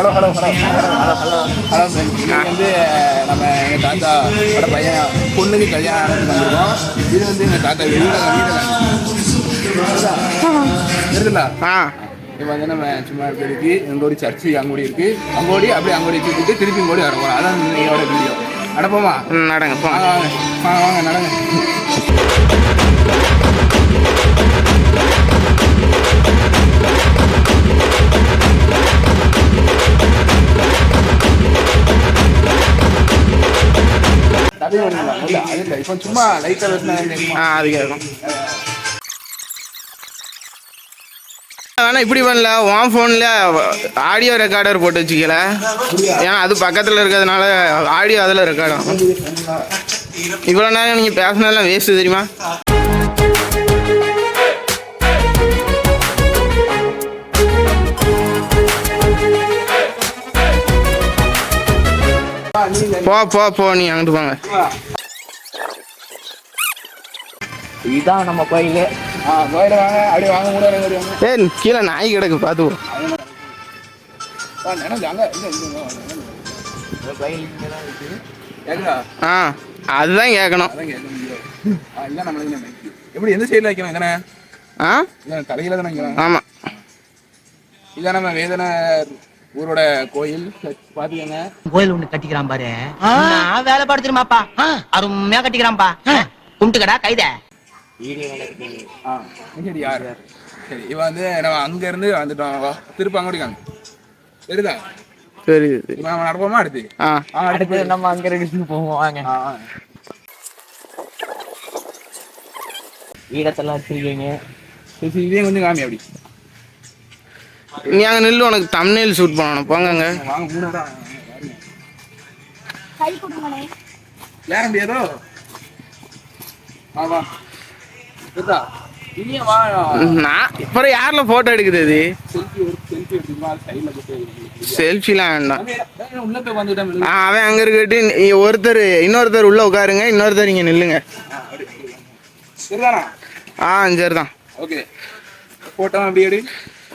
Hello friends இன்னைக்கு வந்து நம்ம எங்கள் தாத்தாவோட பையன் பொண்ணுக்கு கல்யாணம் வந்திருக்கோம். இது வந்து எங்கள் தாத்தா வீடு இருக்குல்ல ஆ. இப்போ வந்து நம்ம சும்மா இப்படி இருக்கு. எங்கோடி சர்ச்சு அங்கோடி இருக்கு. அங்கோடி அப்படியே அங்கோடி சுற்றிட்டு திருப்பி இங்கோடி வர போகிறோம் அதான் இன்னையோட வீடியோ நடப்போமா? நடங்க வாங்க வாங்க நடங்க. அது இல்லை இப்போ சும்மா லைட்டாக வெட்டினா ஆ அது ஆனால் இப்படி பண்ணல. உன் ஃபோனில் ஆடியோ ரெக்கார்டர் போட்டு வச்சுக்கல. ஏன்னா அது பக்கத்தில் இருக்கிறதுனால ஆடியோ அதில் ரெக்கார்டும் இவ்வளோ நேரம் நீங்கள் பேசினதெல்லாம் வேஸ்ட்டு தெரியுமா? போ போ போ நீ அங்கிட்டு போங்க. இதுதான் நம்ம கோயிலு. வாங்க வாங்க வாங்க வாங்க ஏய் கீழே நாய் கிடக்கு பார்த்து போ. வா, நினைஞ்சு அங்க இங்க இங்க வாங்க. இந்த கோயில் இங்கே தான் இருக்குது கேக்குதா? ஆ அதுதான் கேட்கணும் எப்படி எந்த சைடில் வைக்கணும் எங்கண்ணே ஆ? இல்லை தலையில தானே ஆமாம் இதான் நம்ம வேதனை ஊரோட கோயில் பார்த்துக்கோங்க கோயில் ஒண்ணு கட்டிக்கிறான் பாரு. நான் வேலை படுத்துருமாப்பா அருமையா கட்டிக்கிறான்பா. கும்பிட்டுக்கடா கைத. சரி யார்? சரி இவன் வந்து நம்ம அங்கேருந்து வந்துட்டோம் வா திருப்ப அங்கோடி காங்க சரிதா சரி சரி இப்போ நம்ம நடப்போமா அடுத்து? அடுத்து நம்ம அங்க இருக்கு போவோம் வாங்க. வீடத்தெல்லாம் வச்சிருக்கீங்க. சரி சரி இதே கொஞ்சம் காமி அப்படி. நீ அங்கே நில்லு உனக்கு தம்னேல் ஷூட் பண்ணணும். வா நான் அப்புறம் யாரில் ஃபோட்டோ போட்டு செல்ஃபிலாம் வேண்டாம். அவன் அங்கே இருக்கட்டு ஒருத்தர் இன்னொருத்தர் உள்ளே உட்காருங்க இன்னொருத்தர் இங்கே நில்லுங்க. சரிதானா? ஆ சரி தான் ஓகே அப்படி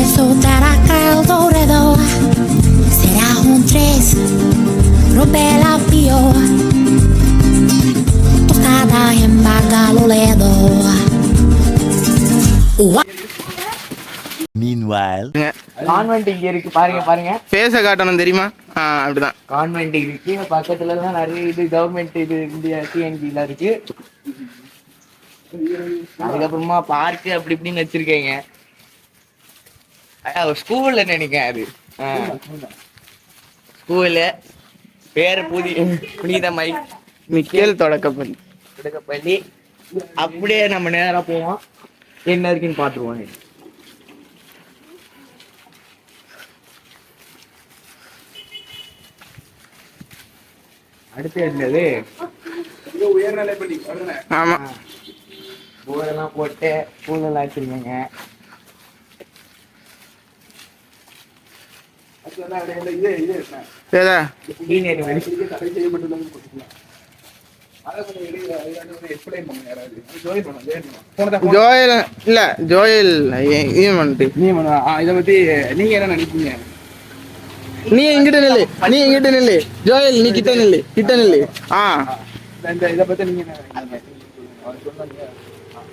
hace soltar acá alrededor. Será un tres, rompe la pio, tostada en Bagaloledo. Meanwhile. Convent இங்க இருக்கு. பாருங்க பாருங்க. ஃபேஸை காட்டணும் தெரியுமா? அப்படிதான். கான்வென்ட் இருக்கு. பக்கத்துல தான் நிறைய இது கவர்மெண்ட் இது இந்தியா டிஎன்ஜில இருக்கு. அதுக்கப்புறமா பார்க் அப்படி இப்படின்னு வச்சிருக்கீங்க. ஸ்கூல்ல நினைக்கிறேன் அது. ஸ்கூலு. பேரு புதி. புனிதமை மிக்கேல் தொடக்கப்பள்ளி. பள்ளி அப்படியே நம்ம நேரா போவோம். என்ன இருக்குன்னு பாத்துருவோம் அடுத்து என்னது? உயர்நிலை பள்ளி ஆமாம் போர்டெல்லாம் போட்டு பூலெல்லாம் வச்சிருக்கீங்க அது வந்து அப்படியே இந்த இது இது இருக்குண்ணே. ஏதா சீனியர் இது தடை செய்யப்பட்டுள்ளதுன்னு போட்டுக்கலாம். அதை கொஞ்சம் வெளியே அதை வந்து explain பண்ணுங்க யாராவது. அது join பண்ணுங்க, join பண்ணுங்க. போனதா ஜோயல் இல்லை ஜோயல் நீ இதை பத்தி நீங்க என்ன நினைக்கிறீங்க நீ இங்கிட்ட நில்லு நீ இங்கிட்ட நில்லு ஜோயல் நீ கிட்ட நில்லு கிட்ட நில்லு ஆ இந்த- இதை பத்தி நீங்க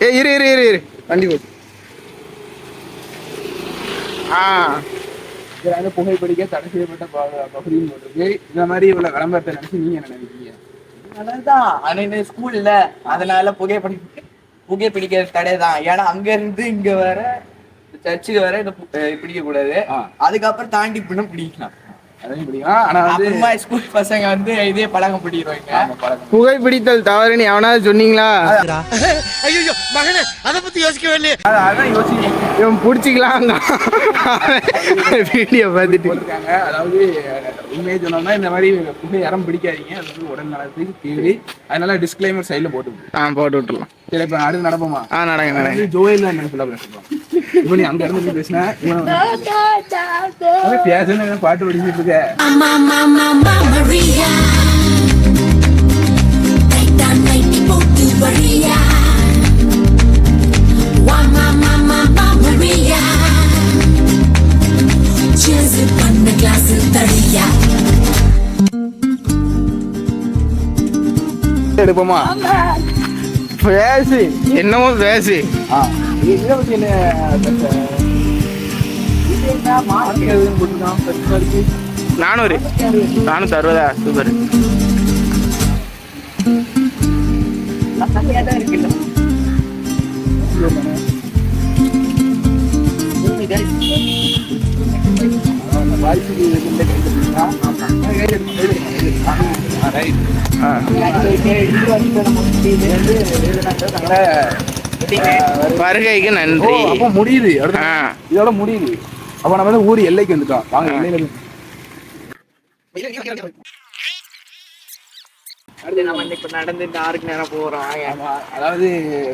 ஏ இரு இரு இரு இரு வண்டி போட்டு ஆ வந்து புகைப்பிடிக்க தடை செய்யப்பட்ட ப- பகுதின்னு போட்டிருக்கு இந்த மாதிரி இவ்வளவு விளம்பரத்தை நினைச்சு நீங்க என்ன நினைக்கிறீங்க? நல்லதுதான் ஆனா ஸ்கூல்ல அதனால புகைப்படி புகைப்பிடிக்கிற தடை தான் ஏன்னா அங்க இருந்து இங்க வர சர்ச்சுக்கு வர இதை பிடிக்க கூடாது. அதுக்கப்புறம் தாண்டி பின்ன பிடிக்கலாம். புகைப்பிடித்தல் தவறுன்னு எவனாவது சொன்னீங்களா? அது- அதான் யோசிக்கிறேன். இவன் பிடிச்சிக்கலாம் வீடியோ பார்த்துட்டு. போட்டிருக்காங்க. அதாவது உண்மையை சொன்னோம்னா இந்த மாதிரி புகை யாரும் பிடிக்காதீங்க. அது வந்து உடல் நலத்துக்கு தீவி அதனால டிஸ்க்ளைமர் சைடில் போட்டு. ஆ போட்டு விட்டுலாம் சரி இப்போ அடுத்து நடப்போமா? ஆ நடங்க நடங்க. ஜோயில் என்ன சொல்ல பேசுறோம் இப்போ நீ அங்க இருந்து பேசினா இவன் வந்து- பேசுன்னு பாட்டு படிச்சுட்டு இருக்க? எடுப்போமா? பேசு. என்னமோ பேசு. நானூறு. நானூற்றி அறுபதா சூப்பர். இருக்குல்ல வருகைக்கு நன்றி. அப்போ முடியுது. இதோட முடியுது. அப்ப நம்ம வந்து ஊர் எல்லைக்கு வந்துட்டோம். வாங்க எல்லையில இருந்து- அடுத்து நம்ம இன்னைக்கு நடந்து இந்த ஆறுக்கு நேரம் போறோம். ஆமா அதாவது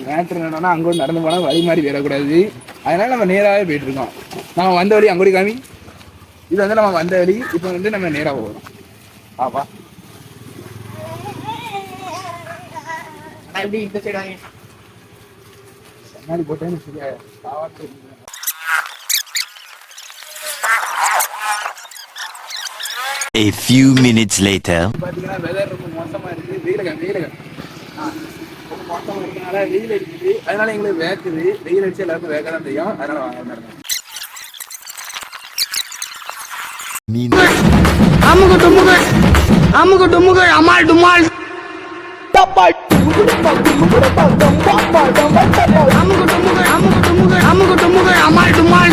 மேட்ரு என்னன்னா அங்க நடந்து போனா வழி மாதிரி வரக்கூடாது அதனால நம்ம நேராவே போயிட்டு இருக்கோம். நம்ம வந்த வழி அங்கோடி காமி. இது வந்து நம்ம வந்த வழி இப்போ வந்து நம்ம நேரா போகிறோம் ஆப்பா ஆனா எப்படி இந்த சைடு வாங்க. கண்ணாடி போட்டேன்னு சரியா. A few minutes later. பாத்தீங்கன்னா வெதர் ரொம்ப மோசமா இருக்கு. வெயில வெயில மோசமா இருக்கனால வெயில் அடிக்குது. அதனால எங்களுக்கு வேக்குது. வெயில் அடிச்சு எல்லாருக்கும் வேக்க தான் தெரியும் அதனால வாங்க আমগো ডুমুগর আমগো ডুমুগর আমার ডুমাল টপাট আমগো ডুমুগর আমগো ডুমুগর আমগো ডুমুগর আমার ডুমাল